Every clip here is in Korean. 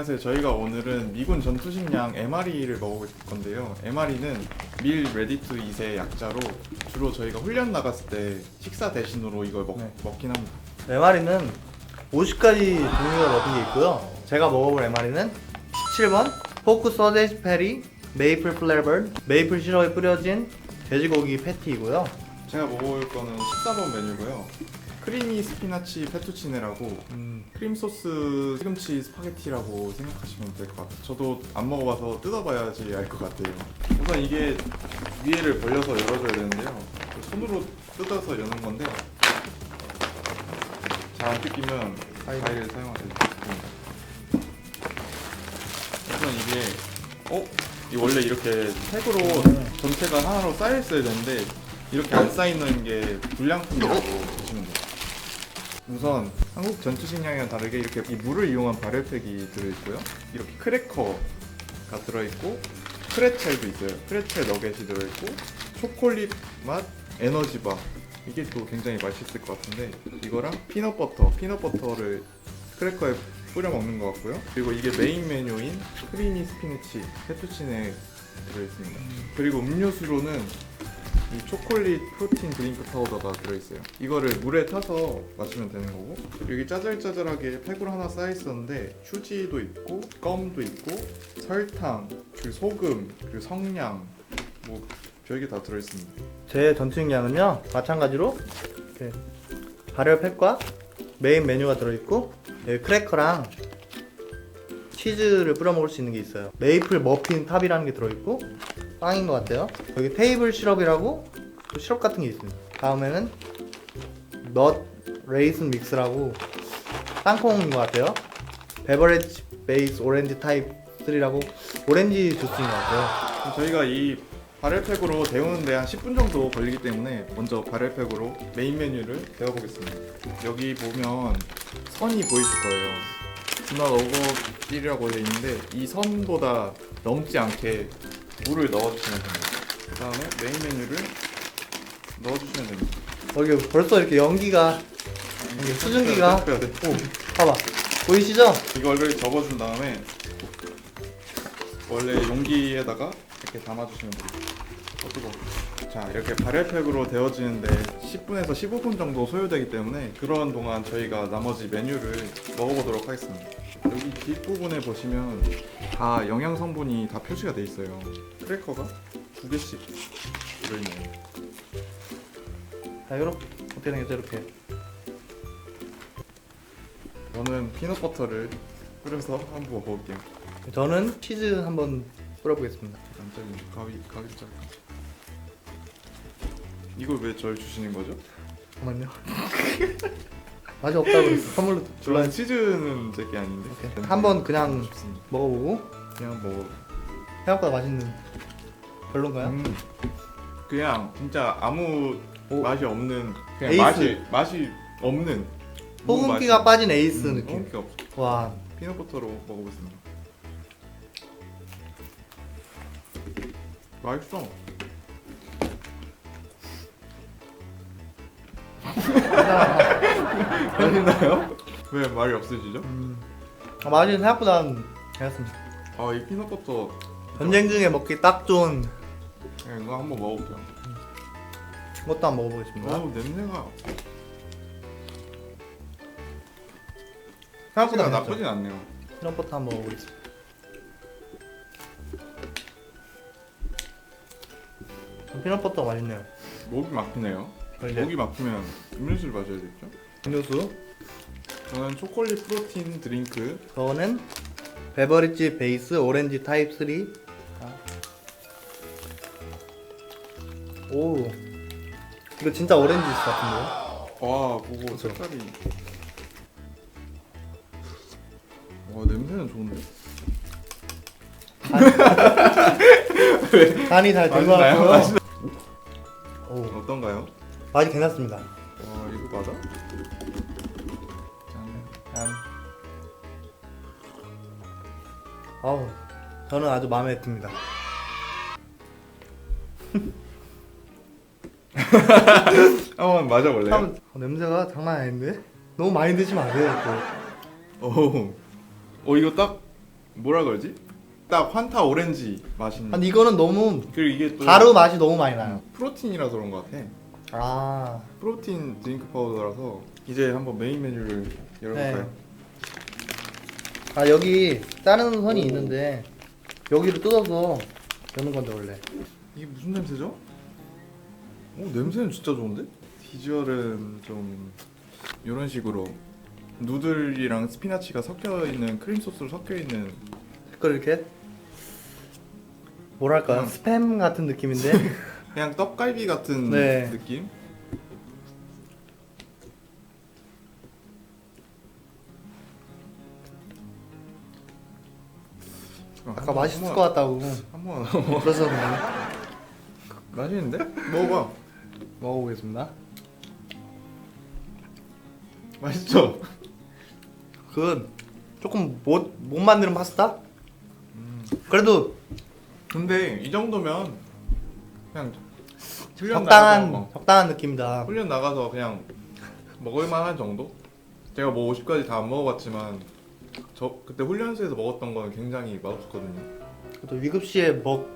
안녕하세요. 저희가 오늘은 미군 전투식량 MRE를 먹어볼 건데요. MRE는 밀 레디 투 이의 약자로 주로 저희가 훈련 나갔을 때 식사 대신으로 이걸 먹, 네. 먹긴 합니다. MR이는 50가지 종류가 넣은 게 있고요. 제가 먹어볼 MR이는 17번 포크 소세지 패리 메이플 플레버드 메이플 시럽이 뿌려진 돼지고기 패티이고요. 제가 먹어볼 거는 14번 메뉴고요. 크리미 스피나치 페투치네라고 음, 크림 소스 시금치 스파게티라고 생각하시면 될 것 같아요. 저도 안 먹어봐서 뜯어봐야지 알 것 같아요. 우선 이게 위에를 벌려서 열어줘야 되는데요. 손으로 뜯어서 여는 건데 잘 안 뜯기면 가위를 사용하게 됩니다. 우선 이게 어? 이 원래 이렇게 팩으로 전체가 하나로 쌓여 있어야 되는데 이렇게 안 쌓이는 게 불량품이라고 보시면 돼요. 우선 한국 전투식량이랑 다르게 이렇게 이 물을 이용한 발열팩이 들어있고요. 이렇게 크래커가 들어있고 크레첼도 있어요. 크레첼 너겟이 들어있고 초콜릿 맛 에너지바 이게 또 굉장히 맛있을 것 같은데 이거랑 피넛버터 피넛버터를 크래커에 뿌려 먹는 것 같고요. 그리고 이게 메인 메뉴인 크리미 스피니치 페투치네 들어있습니다. 그리고 음료수로는 이 초콜릿 프로틴 드링크 파우더가 들어있어요. 이거를 물에 타서 마시면 되는 거고 여기 짜잘짜잘하게 팩으로 하나 쌓여 있었는데 휴지도 있고 껌도 있고 설탕 그리고 소금 그리고 성냥 뭐 별게 다 들어있습니다. 제 전투식량은요 마찬가지로 이렇게 발열 팩과 메인 메뉴가 들어있고 여기 크래커랑 치즈를 뿌려 먹을 수 있는 게 있어요. 메이플 머핀 탑이라는 게 들어있고 빵인 것 같아요. 여기 테이블 시럽이라고 또 시럽 같은 게 있습니다. 다음에는 넛 레이슨 믹스라고 땅콩인 것 같아요. 베버리지 베이스 오렌지 타입 3라고 오렌지 주스인 것 같아요. 저희가 이 발열팩으로 데우는데 한 10분 정도 걸리기 때문에 먼저 발열팩으로 메인 메뉴를 데워보겠습니다. 여기 보면 선이 보이실 거예요. 주나 어거bil이라고 되어 있는데 이 선보다 넘지 않게 물을 넣어주시면 됩니다. 그 다음에 메인 메뉴를 넣어주시면 됩니다. 여기 벌써 이렇게 연기가 이게 수증기가 빼야 돼. 오 봐봐 보이시죠? 이거를 접어준 다음에 원래 용기에다가 이렇게 담아주시면 됩니다. 어, 뜨거. 자 이렇게 발열팩으로 데워지는데 10분에서 15분 정도 소요되기 때문에 그런 동안 저희가 나머지 메뉴를 먹어보도록 하겠습니다. 여기 뒷부분에 보시면 다 영양 성분이 다 표시가 돼 있어요. 크래커가 두 개씩 들어있네요. 자 이렇게 어떻게 생겼죠 이렇게 저는 피넛버터를 뿌려서 한번 먹어볼게요. 저는 치즈 한번 뿌려보겠습니다 깜짝이야 가위 가위 자를까 이걸 왜절 주시는 거죠? 잠깐만요 맛이 없다고 그랬어. 선물로 저는 줄라 치즈는 제게 아닌데. 한번 그냥 좋습니다. 먹어보고. 그냥 먹어 생각보다 맛있는 별론가요? 음, 그냥 진짜 아무 오. 맛이 없는 그냥 에이스. 맛이 맛이 없는. 소금기가 맛이- 빠진 에이스 음, 느낌. 소금기가 없어. 와. 피넛버터로 먹어보겠습니다. 맛있어 맛있나요? 왜 말이 없으시죠? 음, 아, 맛이 생각보다 괜찮습니다 아 이 피넛버터 전쟁 중에 먹기 딱 좋은 네, 이거 한번 먹어볼게요. 것도 한번 먹어보겠습니다 아우 냄새가 생각보다 생각보다? 나쁘진 않네요. 피넛버터 한번 먹어보겠습니다 피넛버터 맛있네요 목이 막히네요. 이제 목이 막히면 음료수를 마셔야겠죠? 음료수 저는 초콜릿 프로틴 드링크 저는 베버리지 베이스 오렌지 타입 3. 오, 이거 진짜 오렌지 주스 같은데요? 와 보고 색깔이 와 냄새는 좋은데 간이 잘 맛있나요? 들어갔고요. 맛있- 오, 어떤가요? 맛이 괜찮습니다. 와 이거 맞아? 짠. 짠. 아우, 저는 아주 마음에 듭니다. 한번 마셔볼래요? 참, 어, 냄새가 장난 아닌데? 너무 많이 드시면 안 돼요, 또. 오, 어 이거 딱 뭐라 그러지? 딱 환타 오렌지 있는. 근데 이거는 너무 그리고 이게 또 가루 맛이 너무 많이 나요. 프로틴이라서 그런 것 같아. 아, 프로틴 드링크 파우더라서 이제 한번 메인 메뉴를 열어볼까요? 네. 아 여기 자르는 선이 있는데 여기를 뜯어서 여는 건데 원래. 이게 무슨 냄새죠? 오 냄새는 진짜 좋은데? 비주얼은 좀 이런 식으로 누들이랑 스피나치가 섞여 있는 크림 소스로 섞여 있는 그걸 이렇게 뭐랄까요? 음. 스팸 같은 느낌인데 그냥 떡갈비 같은 네. 느낌? 아까 맛있을 것 같다고. 한번 그래서 맛있는데? 먹어봐. 먹어보겠습니다. 맛있죠? 그 조금 못, 못 만드는 파스타? 음. 그래도 근데 이 정도면 그냥 훈련 적당한 나가서, 어, 적당한 느낌이다. 훈련 나가서 그냥 먹을만한 정도? 제가 뭐 50까지 다 안 먹어봤지만 저 그때 훈련소에서 먹었던 거는 굉장히 맛없었거든요. 또 위급 시에 먹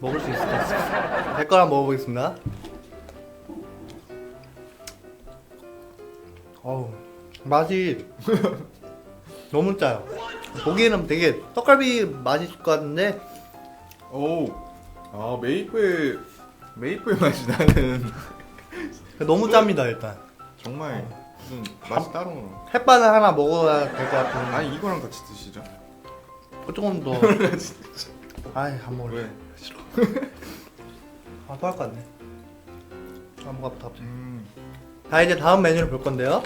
먹을 수 있을 것 같습니다. 제 거랑 먹어보겠습니다. 어우 맛이 너무 짜요. 보기에는 되게 떡갈비 맛이 있을 것 같은데 오, 아 메이플 메이플 맛이 나는 너무 짭니다 일단. 정말 무슨 맛이 따로. 햇반을 하나 먹어야 될 것 같은. 아니 이거랑 같이 드시죠. 조금 더. 아이 안 먹을래. 왜? 아, 토할 것 같네. 아, 아프다, 갑자기. 음, 자, 이제 다음 메뉴를 볼 건데요.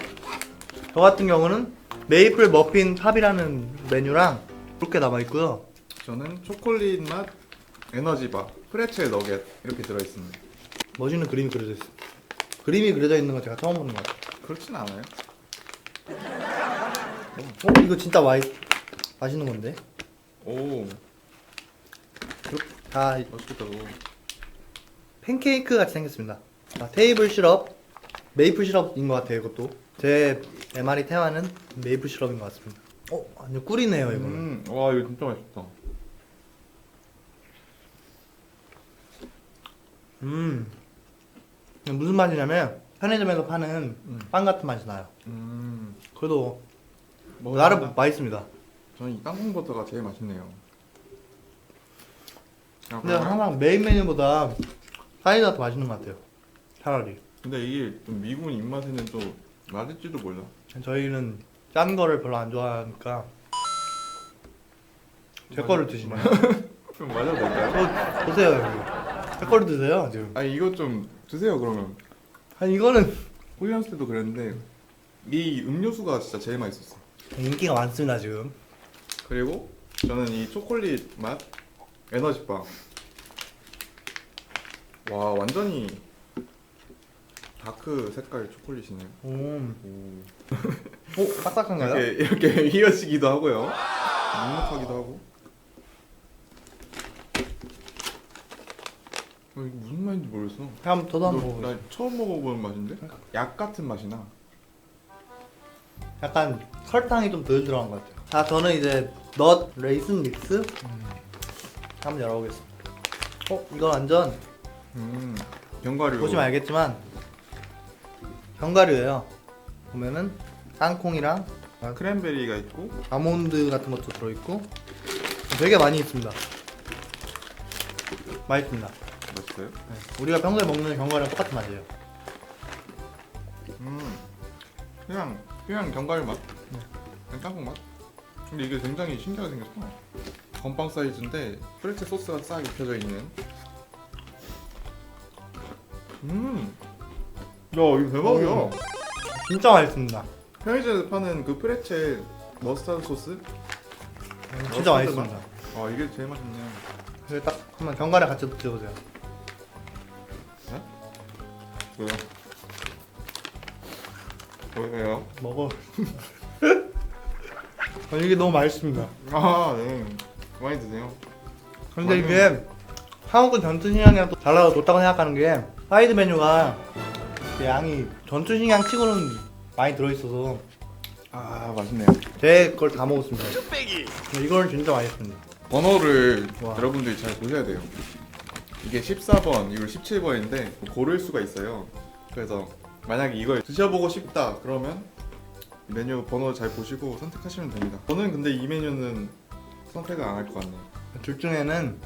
저 같은 경우는 메이플 머핀 탑이라는 메뉴랑 이렇게 남아 있고요. 저는 초콜릿 맛 에너지바 프레첼 너겟 이렇게 들어 있습니다. 멋있는 그림이 그려져 있어요. 그림이 그려져 있는 건 제가 처음 보는 것 같아요. 그렇진 않아요. 어? 이거 진짜 맛 맛있는 건데? 오, 자, 맛있겠다 그거. 팬케이크 같이 생겼습니다. 자, 테이블 시럽, 메이플 시럽인 것 같아요, 이것도. 제 MR이 테마는 메이플 시럽인 것 같습니다. 어, 완전 꿀이네요, 이거는. 음, 와 이거 진짜 맛있다. 음. 무슨 맛이냐면, 편의점에서 파는 음. 빵 같은 맛이 나요. 음, 그래도 뭐 나름 맛있습니다. 저는 이 땅콩 버터가 제일 맛있네요. 근데 약간- 항상 메인 메뉴보다 사이드가 더 맛있는 것 같아요. 차라리. 근데 이게 좀 미군 입맛에는 좀 맞을지도 몰라. 저희는 짠 거를 별로 안 좋아하니까 제 거를 드시네요. 좀 맞아도 될까요? 저 보세요 여기. 제 거를 드세요 지금. 아니 이거 좀 드세요 그러면. 아니 이거는 훈련 때도 그랬는데 이 음료수가 진짜 제일 맛있었어. 인기가 많습니다 지금. 그리고 저는 이 초콜릿 맛 에너지바. 와 완전히 다크 색깔 초콜릿이네요. 오, 오. 오 딱딱한가요? 이렇게 이렇게 휘어지기도 하고요. 눅눅하기도 하고. 이거 무슨 맛인지 모르겠어. 한번 저도 한번 너- 먹어보세요. 나 처음 먹어보는 맛인데? 약 같은 맛이 나. 약간 설탕이 좀 덜 들어간 것 같아요. 자 저는 이제 넛 레이슨 믹스 한번 열어보겠습니다. 어 이거 완전 음, 견과류. 보시면 알겠지만 견과류예요. 보면은 땅콩이랑 크랜베리가 있고 아몬드 같은 것도 들어있고 되게 많이 있습니다. 맛있습니다. 맛있어요? 네, 우리가 평소에 먹는 견과류랑 똑같은 맛이에요. 음, 그냥 그냥 견과류 맛. 그냥 땅콩 맛. 근데 이게 굉장히 신기하게 생겼어. 건빵 사이즈인데 프레첼 소스가 싹 입혀져 있는. 음, 야 이거 대박이야. 오. 진짜 맛있습니다. 편의점에서 파는 그 프레첼 머스타드 소스? 진짜 맛있습니다. 맛? 아 이게 제일 맛있네. 그래서 딱 한번 견과류 같이 드셔보세요. 뭐야? 뭐예요? 먹어. 아, 이게 너무 맛있습니다. 아 네. 많이 드세요. 근데 맞아요. 이게 한국은 전투식량이랑 또 달라서 좋다고 생각하는 게 사이드 메뉴가 그 양이 전투식량 치고는 많이 들어있어서 아 맛있네요. 제 걸 다 먹었습니다. 근데 이거는 진짜 맛있습니다. 번호를 와. 여러분들이 잘 보셔야 돼요. 이게 14번, 이걸 17번인데 고를 수가 있어요. 그래서 만약에 이걸 드셔보고 싶다 그러면 이 메뉴 번호 잘 보시고 선택하시면 됩니다. 저는 근데 이 메뉴는 선택을 안 할 것 같네요. 둘 중에는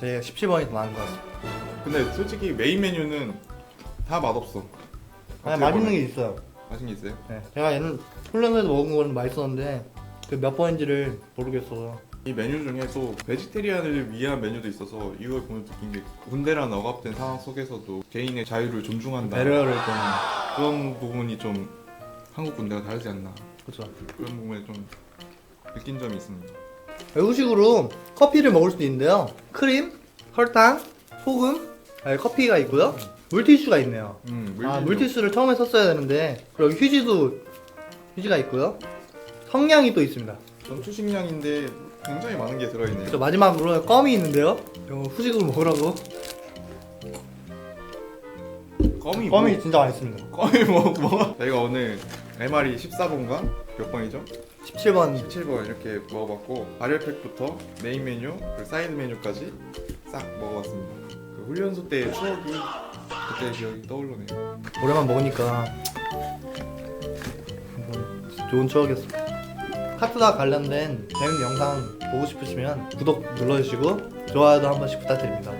제 17번이 더 나은 것 같습니다. 근데 솔직히 메인 메뉴는 다 맛없어. 아니, 맛있는. 게 있어요. 맛있는 게 있어요? 네. 제가 얘는 훈련소에서 먹은 거는 맛있었는데 그 몇 번인지를 모르겠어서 이 메뉴 중에 또 베지테리안을 위한 메뉴도 있어서 이걸 보면 느낀 게 군대란 억압된 상황 속에서도 개인의 자유를 존중한다. 배려를 좀 그런 부분이 좀 한국 군대가 다르지 않나 그렇죠. 그런 부분에 좀 느낀 점이 있습니다. 외국식으로 커피를 먹을 수도 있는데요. 크림, 설탕, 소금, 아니, 커피가 있고요. 물티슈가 있네요. 음, 아, 물티슈. 물티슈를 처음에 썼어야 되는데 그리고 휴지도 휴지가 있고요. 성냥이 또 있습니다. 전투식량인데 굉장히 많은 게 들어있네요. 마지막으로 껌이 있는데요. 이거 후식으로 먹으라고. 껌이 껌이 뭐, 진짜 맛있습니다. 껌이 뭐 뭐? 저희가 오늘 MR이 14번가 몇 번이죠? 17번 17번 이렇게 먹어봤고 발열팩부터 메인 메뉴 그리고 사이드 메뉴까지 싹 먹어봤습니다. 그 훈련소 때의 추억이 그때 기억이 떠오르네요. 오랜만 먹으니까 좋은 추억이었습니다. 카트다 관련된 재밌는 영상 보고 싶으시면 구독 눌러주시고 좋아요도 한 번씩 부탁드립니다.